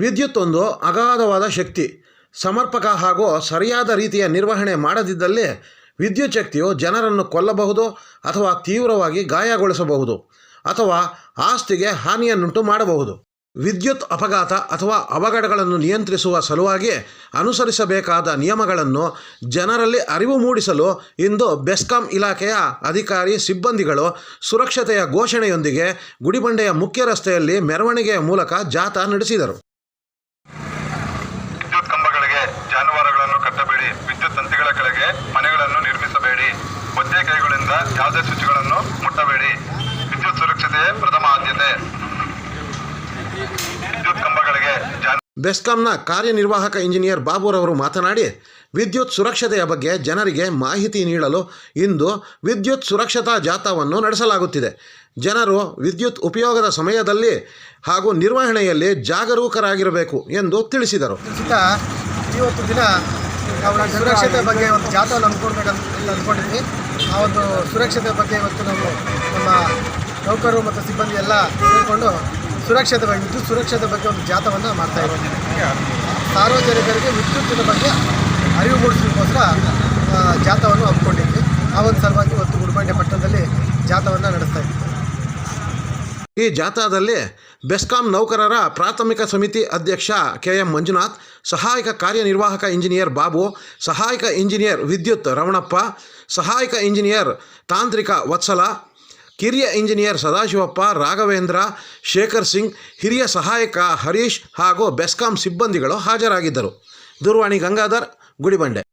ವಿದ್ಯುತ್ ಒಂದು ಅಗಾಧವಾದ ಶಕ್ತಿ. ಸಮರ್ಪಕ ಹಾಗೂ ಸರಿಯಾದ ರೀತಿಯ ನಿರ್ವಹಣೆ ಮಾಡದಿದ್ದಲ್ಲಿ ವಿದ್ಯುತ್ ಶಕ್ತಿಯು ಜನರನ್ನು ಕೊಲ್ಲಬಹುದು ಅಥವಾ ತೀವ್ರವಾಗಿ ಗಾಯಗೊಳಿಸಬಹುದು ಅಥವಾ ಆಸ್ತಿಗೆ ಹಾನಿಯನ್ನುಂಟು ಮಾಡಬಹುದು. ವಿದ್ಯುತ್ ಅಪಘಾತ ಅಥವಾ ಅವಘಡಗಳನ್ನು ನಿಯಂತ್ರಿಸುವ ಸಲುವಾಗಿ ಅನುಸರಿಸಬೇಕಾದ ನಿಯಮಗಳನ್ನು ಜನರಲ್ಲಿ ಅರಿವು ಮೂಡಿಸಲು ಇಂದು ಬೆಸ್ಕಾಂ ಇಲಾಖೆಯ ಅಧಿಕಾರಿ, ಸಿಬ್ಬಂದಿಗಳು ಸುರಕ್ಷತೆಯ ಘೋಷಣೆಯೊಂದಿಗೆ ಗುಡಿಬಂಡೆಯ ಮುಖ್ಯ ರಸ್ತೆಯಲ್ಲಿ ಮೆರವಣಿಗೆಯ ಮೂಲಕ ಜಾಥಾ ನಡೆಸಿದರು ವಿದ್ಯುತ್ ಕಂಬಗಳಿಗೆ ಜಾನುವಾರುಗಳನ್ನು ಕಟ್ಟಬೇಡಿ. ವಿದ್ಯುತ್ ತಂತಿಗಳ ಕೆಳಗೆ ಮನೆಗಳನ್ನು ನಿರ್ಮಿಸಬೇಡಿ. ಒದ್ದೆ ಕೈಗಳಿಂದ ಯಾವುದೇ ಸ್ವಿಚ್ಗಳನ್ನು ಮುಟ್ಟಬೇಡಿ. ವಿದ್ಯುತ್ ಸುರಕ್ಷತೆಯೇ ಪ್ರಥಮ ಆದ್ಯತೆ. ವಿದ್ಯುತ್ ಕಂಬಗಳಿಗೆ ಬೆಸ್ಕಾಂನ ಕಾರ್ಯನಿರ್ವಾಹಕ ಇಂಜಿನಿಯರ್ ಬಾಬುರವರು ಮಾತನಾಡಿ ವಿದ್ಯುತ್ ಸುರಕ್ಷತೆಯ ಬಗ್ಗೆ ಜನರಿಗೆ ಮಾಹಿತಿ ನೀಡಲು ಇಂದು ವಿದ್ಯುತ್ ಸುರಕ್ಷತಾ ಜಾಥಾವನ್ನು ನಡೆಸಲಾಗುತ್ತಿದೆ. ಜನರು ವಿದ್ಯುತ್ ಉಪಯೋಗದ ಸಮಯದಲ್ಲಿ ಹಾಗೂ ನಿರ್ವಹಣೆಯಲ್ಲಿ ಜಾಗರೂಕರಾಗಿರಬೇಕು ಎಂದು ತಿಳಿಸಿದರು. ಇವತ್ತು ದಿನ ನಾವು ಸುರಕ್ಷತೆ ಬಗ್ಗೆ ಒಂದು ಜಾಥಾವನ್ನು ಅಂತ ಅಂದ್ಕೊಂಡಿದ್ವಿ ಆ ಒಂದು ಸುರಕ್ಷತೆ ಬಗ್ಗೆ ಇವತ್ತು ನಾವು ನಮ್ಮ ನೌಕರರು ಮತ್ತು ಸಿಬ್ಬಂದಿ ಎಲ್ಲ ಸೇರಿಕೊಂಡು ಸುರಕ್ಷತೆ ಬಗ್ಗೆ ವಿದ್ಯುತ್ ಸುರಕ್ಷತೆ ಬಗ್ಗೆ ಒಂದು ಜಾಥಾವನ್ನು ಮಾಡ್ತಾ ಇದ್ದೀವಿ. ಸಾರ್ವಜನಿಕರಿಗೆ ವಿದ್ಯುತ್ತಿನ ಬಗ್ಗೆ ಅರಿವು ಮೂಡಿಸೋದಕ್ಕೋಸ್ಕರ ಜಾಥಾವನ್ನು ಹಮ್ಮಿಕೊಂಡಿದ್ವಿ. ಆ ಒಂದು ಸಲುವಾಗಿ ಇವತ್ತು ಗುಡಿಬಂಡೆ ಪಟ್ಟಣದಲ್ಲಿ ಜಾಥಾವನ್ನು ನಡೆಸ್ತಾ ಇದ್ದೀವಿ. ಈ ಜಾಥಾದಲ್ಲಿ ಬೆಸ್ಕಾಂ ನೌಕರರ ಪ್ರಾಥಮಿಕ ಸಮಿತಿ ಅಧ್ಯಕ್ಷ ಕೆ ಎಂ ಮಂಜುನಾಥ್, ಸಹಾಯಕ ಕಾರ್ಯನಿರ್ವಾಹಕ ಇಂಜಿನಿಯರ್ ಬಾಬು, ಸಹಾಯಕ ಇಂಜಿನಿಯರ್ ವಿದ್ಯುತ್ ರಮಣಪ್ಪ, ಸಹಾಯಕ ಇಂಜಿನಿಯರ್ ತಾಂತ್ರಿಕ ವತ್ಸಲ, ಕಿರಿಯ ಇಂಜಿನಿಯರ್ ಸದಾಶಿವಪ್ಪ, ರಾಘವೇಂದ್ರ, ಶೇಖರ್ ಸಿಂಗ್, ಹಿರಿಯ ಸಹಾಯಕ ಹರೀಶ್ ಹಾಗೂ ಬೆಸ್ಕಾಂ ಸಿಬ್ಬಂದಿಗಳು ಹಾಜರಾಗಿದ್ದರು. ದೂರವಾಣಿ ಗಂಗಾಧರ್, ಗುಡಿಬಂಡೆ.